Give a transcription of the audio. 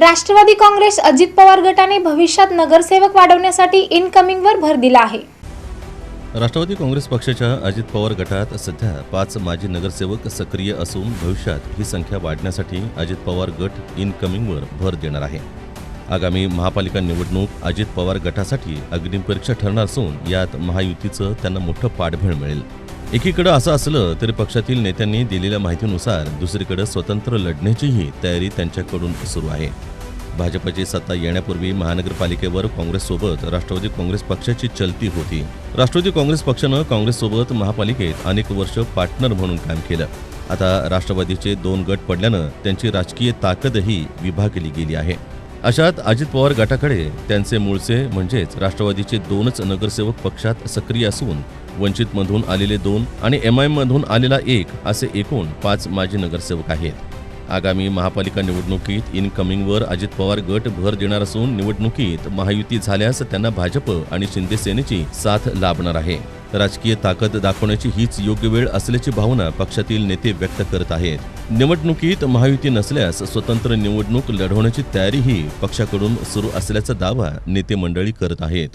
राष्ट्रवादी काँग्रेस अजित पवार गटाने भविष्यात नगरसेवक वाढवण्यासाठी इनकमिंगवर भर दिला आहे. राष्ट्रवादी काँग्रेस पक्षाच्या अजित पवार गटात सध्या पाच माजी नगरसेवक सक्रिय असून भविष्यात ही संख्या वाढण्यासाठी अजित पवार गट इनकमिंगवर भर देणार आहे. आगामी महापालिका निवडणूक अजित पवार गटासाठी अग्निपरीक्षा ठरणार असून यात महायुतीचं त्यांना मोठं पाठबळ मिळेल. एकीकडं असं असलं तरी पक्षातील नेत्यांनी दिलेल्या माहितीनुसार दुसरीकडे स्वतंत्र लढण्याचीही तयारी त्यांच्याकडून सुरू आहे. भाजपची सत्ता येण्यापूर्वी महानगरपालिकेवर काँग्रेससोबत राष्ट्रवादी काँग्रेस पक्षाची चलती होती. राष्ट्रवादी काँग्रेस पक्षानं काँग्रेससोबत महापालिकेत अनेक वर्ष पार्टनर म्हणून काम केलं. आता राष्ट्रवादीचे दोन गट पडल्यानं त्यांची राजकीय ताकदही विभागली गेली आहे. अशात अजित पवार गटाकडे त्यांचे मूळचे म्हणजेच राष्ट्रवादीचे दोनच नगरसेवक पक्षात सक्रिय असून वंचितमधून आलेले दोन आणि एम आय मधून आलेला एक असे एकूण पाच माजी नगरसेवक आहेत. आगामी महापालिका निवडणुकीत इनकमिंगवर अजित पवार गट भर देणार असून निवडणुकीत महायुती झाल्यास त्यांना भाजप आणि शिंदे सेनेची साथ लाभणार आहे. राजकीय ताकद दाखवण्याची हीच योग्य वेळ असल्याची भावना पक्षातील नेते व्यक्त करत आहेत. निवडणुकीत महायुती नसल्यास स्वतंत्र निवडणूक लढवण्याची तयारीही पक्षाकडून सुरू असल्याचा दावा नेते मंडळी करत आहेत.